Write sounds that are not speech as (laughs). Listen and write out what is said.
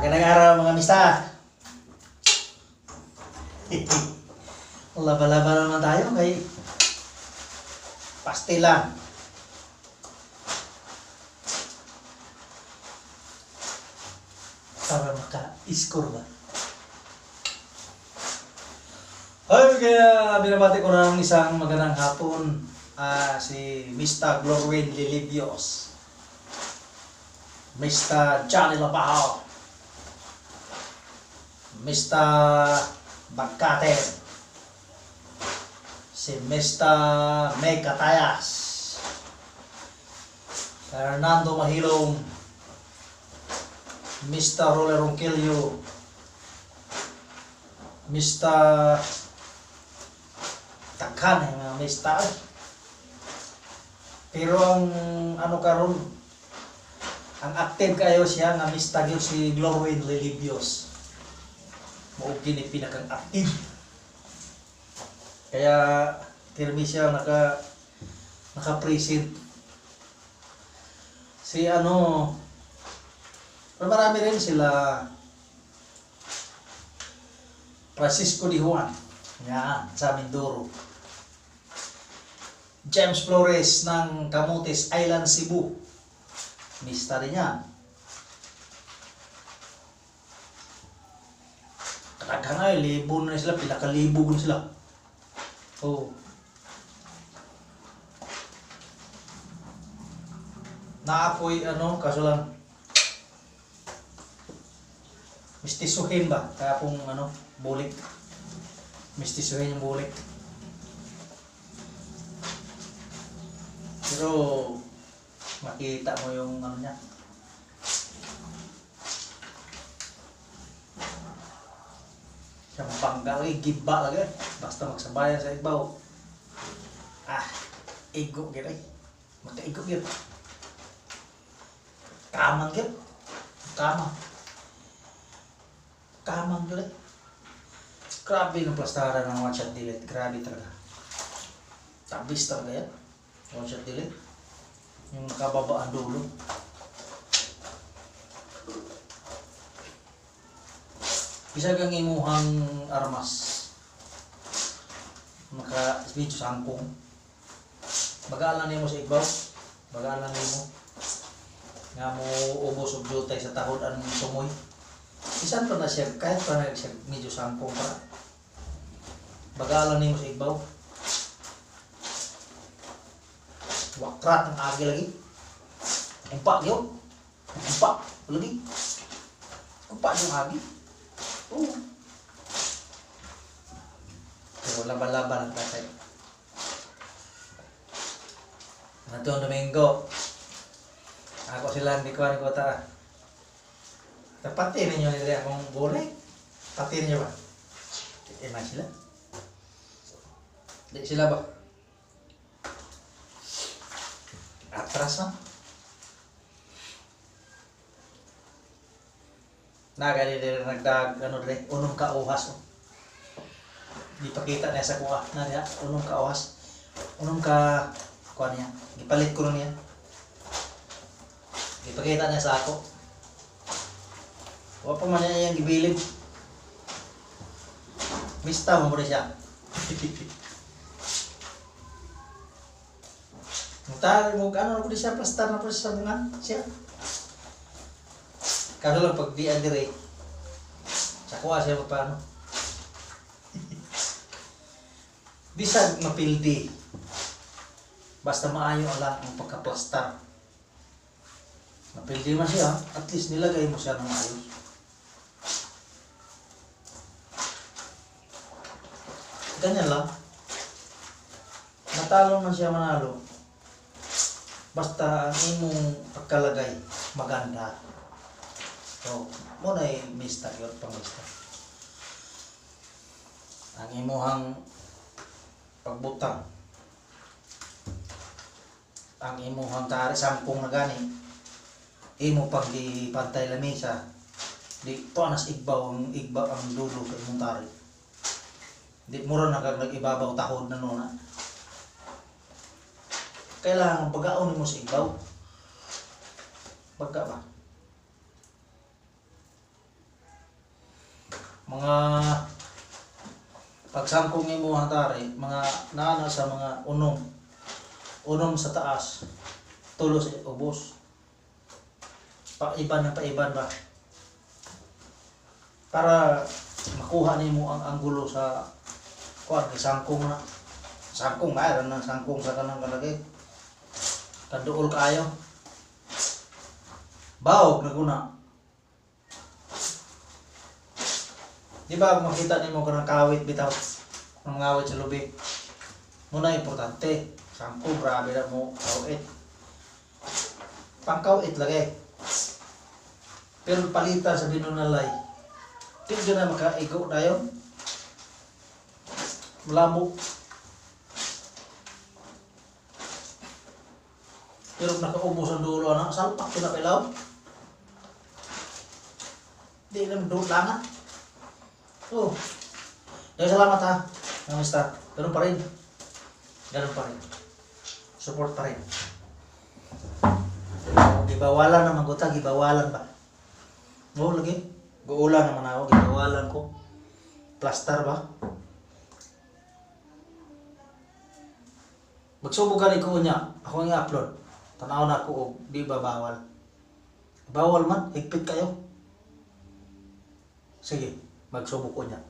Magandang araw mga mista. (laughs) Laba-laba naman tayo kay pastila. Para maka-score ba? Ay, kaya binabati ko na ng isang magandang hapon ah, si Mr. Glorwin Lilibios. Mr. Johnny Labao. Mr. Bagkate. Si Mr. May Catayas. Fernando Mahilong. Mr. Roller Ronquillo. Mr. Takhan yung mga Mr. Pero ang ano karon ang active kayo siya nga mistag yun si Glorwin Lilibios. Mao gini pinakang active. Kaya kirmi siya naka naka-present. Si ano pero marami rin sila Francisco Di Juan. Yan, sa Mindoro. James Flores ng Camotes Island, Cebu. Mista rin yan. Kataga nga eh, libo na sila, pila ka libo na sila. Oh. Naapoy ano, kaso lang mistisuhin ba? Kaya kung ano, bulik. Mistisuhin yung bulik. Pero makita mo yung ano niya. Bangga lagi, giba lagi. Basta magsabayan sa ibaw. Ah, igo gini. Magkaigo gini. Kamang gini. Kamang. Kamang gini. Grabe ng plastaran ng one shot delete. Grabe talaga. Tabis talaga yan. One shot delete. Yung nakababa ang dulo. Bisa kang imuhang armas. Maka video sangkong. Bagalan nimo sa ibaw. Bagalan nimo. Nga mo ubos og jutay sa tahod ang tumoy. Isan pa na siya kahit pa na siya medyo sangkong pa. Bagalan nimo sa ibaw. Wakrat ang agi lagi. Umpak yun. Umpak lagi. Umpak yung agi. Oo. Pero laban-laban ang tatay. Nato Domingo. Ako sila hindi ko ko ta. Tapati ninyo nila akong gulay. Pati ninyo ba? Eh, na sila. Di sila ba? Atras na. Nagali din nagdag ano dire unong ka uhas. Oh. Di pakita niya sa kuha na niya unong ka uhas. Unong ka kuha niya. Gipalit ko niya. Ipakita niya sa ako. Wa pa man niya yung gibilib. Mista mo rin siya. (laughs) Mutar mo ano ko di siya plastar na siya sa bungan siya. Kaso lang pag di dire. Sa kuha siya pa paano. Bisag mapildi. Basta maayo lang ang pagka-plastar. Mapildi man siya, at least nilagay mo siya ng ayos. Ganyan lang. Natalo man siya manalo. Basta ang imong pagkalagay maganda. So, mo na mista yun pang mista. Ang imuhang pagbutang. Ang imuhang tari sampung na gani. Imo pag di pantay lamesa. Di to anas igbaw ang igbaw ang dulo sa imong tari. Di mura na kag nag-ibabaw tahod na nuna. Kailangan pag-aon mo sa ibaw. Pagka ba? Mga pagsangkong imo hatari, mga naana sa mga unom. Unom sa taas. Tulo sa ubos. Paiban na paiban ba? Para makuha nimo ang anggulo sa kuan kay sangkong na. Sangkong mayroon ng sangkong sa kanang kalagay. Kaduol kayo. Bawog na kuna. Di ba makita nimo kanang kawit bitaw ng mga awit sa lubig. Muna importante. Sangkong grabe na mo kawit. Pangkawit lagi. Pero palitan sa binunalay. Tignan na makaigo na yun. Malamok. Pero nakaubos ang dulo na, salpak pinapilaw. Di na dulo lang ah. Oh. Dahil salamat ha, mga mister. Ganun pa rin. Ganun pa rin. Support pa rin. Gibawalan naman ko ta, gibawalan ba? Oo, lagi. Guulan naman ako, gibawalan ko. Plaster ba? Magsubukan ko niya, ako ang i-upload. Tanaw na ako, og di ba bawal? Bawal man, higpit kayo. Sige, magsubok ko niya.